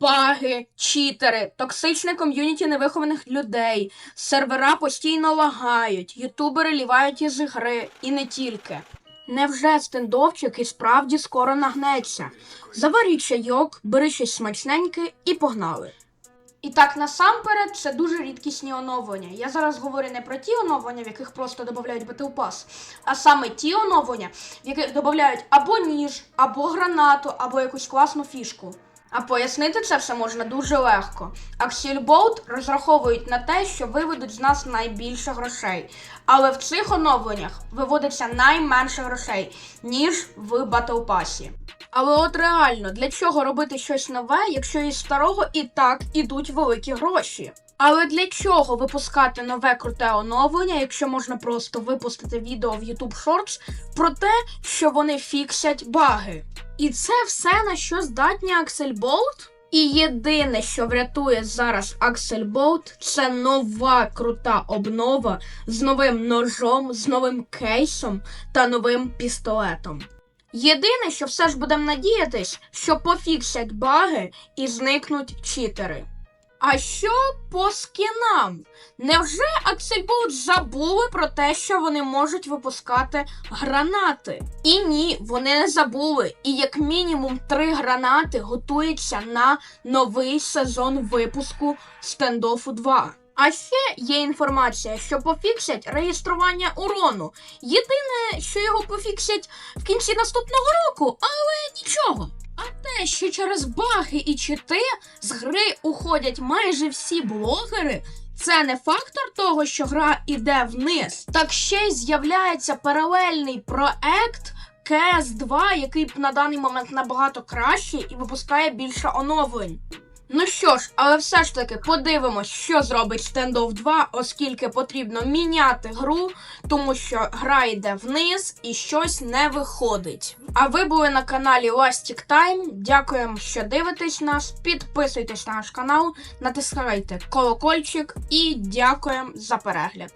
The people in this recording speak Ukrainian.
баги, читери, токсичне ком'юніті невихованих людей, сервера постійно лагають, ютубери лівають із гри і не тільки. Невже стендовчик і справді скоро нагнеться? Заваріть чайок, бери щось смачненьке і погнали. І так, насамперед, це дуже рідкісні оновлення. Я зараз говорю не про ті оновлення, в яких просто додають Battle Pass, а саме ті оновлення, в яких додають або ніж, або гранату, або якусь класну фішку. А пояснити це все можна дуже легко. Аксільболт розраховують на те, що виведуть з нас найбільше грошей. Але в цих оновленнях виводиться найменше грошей, ніж в батлпасі. Але от реально, для чого робити щось нове, якщо із старого і так ідуть великі гроші? Але для чого випускати нове круте оновлення, якщо можна просто випустити відео в YouTube Shorts про те, що вони фіксять баги? І це все на що здатні Аксельболт? І єдине, що врятує зараз Аксельболт, це нова крута обнова з новим ножом, з новим кейсом та новим пістолетом. Єдине, що все ж будемо надіятись, що пофіксять баги і зникнуть читери. А що по скінам? Невже Аксельболт забули про те, що вони можуть випускати гранати? І ні, вони не забули. І як мінімум три гранати готуються на новий сезон випуску стендофу 2. А ще є інформація, що пофіксять реєстрування урону. Єдине, що його пофіксять в кінці наступного року, але що через баги і чити з гри уходять майже всі блогери, це не фактор того, що гра іде вниз. Так ще й з'являється паралельний проект cs 2 який на даний момент набагато кращий і випускає більше оновлень. Ну що ж, але все ж таки подивимось, що зробить Standoff 2, оскільки потрібно міняти гру, тому що гра йде вниз і щось не виходить. А ви були на каналі Lastic Time. Дякуємо, що дивитесь нас. Підписуйтесь на наш канал, натискайте колокольчик і дякуємо за перегляд.